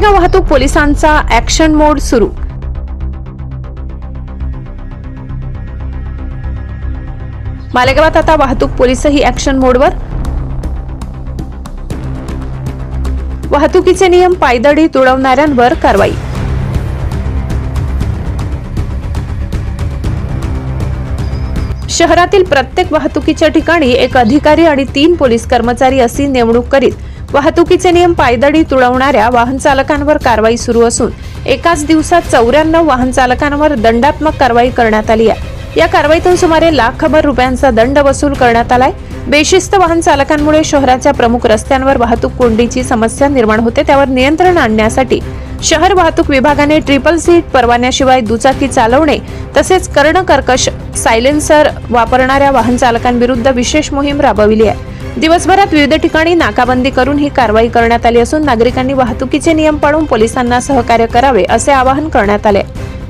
मालेगाव वाहतूक पोलिसांचा ऍक्शन मोड सुरू. मालेगावात आता वाहतूक पोलीसही ऍक्शन मोडवर. वाहतुकीचे नियम पायदळी तुडवणाऱ्यांवर कारवाई. शहरातील प्रत्येक वाहतुकीच्या ठिकाणी एक अधिकारी आणि तीन पोलीस कर्मचारी अशी नेमणूक करीत वाहतुकीचे नियम पायदळी तुळवणाऱ्या वाहन चालकांवर कारवाई सुरू असून एकाच दिवसात चौऱ्याण्णव वाहन चालकांवर दंडात्मक कारवाई करण्यात आली आहे. या कारवाईतून सुमारे लाखभर रुपयांचा दंड वसूल करण्यात आलाय. बेशिस्त वाहन चालकांमुळे शहराच्या प्रमुख रस्त्यांवर वाहतूक कोंडीची समस्या निर्माण होते. त्यावर नियंत्रण आणण्यासाठी शहर वाहतूक विभागाने ट्रिपल सीट परवान्याशिवाय दुचाकी चालवणे तसेच कर्णकर्कश सायलेन्सर वापरणाऱ्या वाहन चालकांविरुद्ध विशेष मोहीम राबविली आहे. दिवसभरात विविध ठिकाणी नाकाबंदी करून ही कारवाई करण्यात आली असून नागरिकांनी वाहतुकीचे नियम पाळून पोलिसांना सहकार्य करावे असे आवाहन करण्यात आले.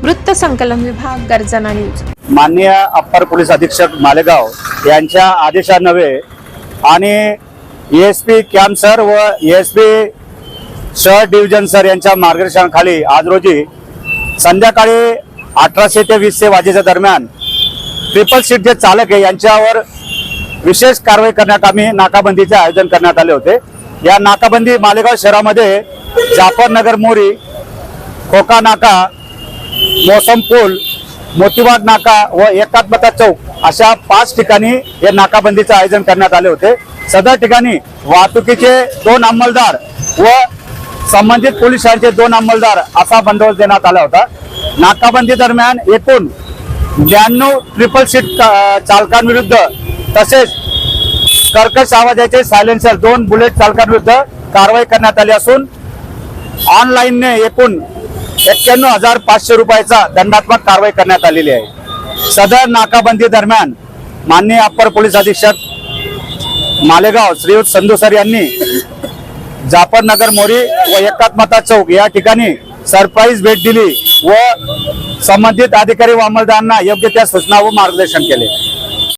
वृत्त संकलन विभाग गर्जना न्यूज. माननीय अप्पर पोलीस अधीक्षक मालेगाव यांच्या आदेशान्वये आणि एस पी कॅम्प सर व एस पी शहर डिव्हिजन सर यांच्या मार्गदर्शनाखाली आज रोजी संध्याकाळी अठराशे ते वीसशे वाजेच्या दरम्यान ट्रिपल सीट जे चालक आहे यांच्यावर विशेष कारवाई करण्यात आम्ही नाकाबंदीचे आयोजन करण्यात आले होते. या नाकाबंदी मालेगाव शहरामध्ये जाफरनगर मोरी खोका नाका मोसम पूल मोतीबाग नाका व एकात्मता चौक अशा पाच ठिकाणी या नाकाबंदीचे आयोजन करण्यात आले होते. सदर ठिकाणी वाहतुकीचे दोन अंमलदार व संबंधित पोलिसांचे दोन अंमलदार असा बंदोबस्त देण्यात आला होता. नाकाबंदी दरम्यान एकूण ब्याण्णव ट्रिपल सीट चालकांविरुद्ध तसेच कर्कश आवाजाचे सायलेन्सर दोन बुलेट चालकांविरुद्ध कारवाई करण्यात आली असून ऑनलाईनने एकूण एक्क्याण्णव हजार पाचशे रुपयाचा दंडात्मक कारवाई करण्यात आलेली आहे. सदर नाकाबंदी दरम्यान माननीय अप्पर पोलीस अधीक्षक मालेगाव श्रीयुत संधूसर यांनी जाफरनगर मोरी व एकात्मता चौक या ठिकाणी सरप्राईज भेट दिली व संबंधित अधिकारी व अंमलदारांना योग्य त्या सूचना व मार्गदर्शन केले.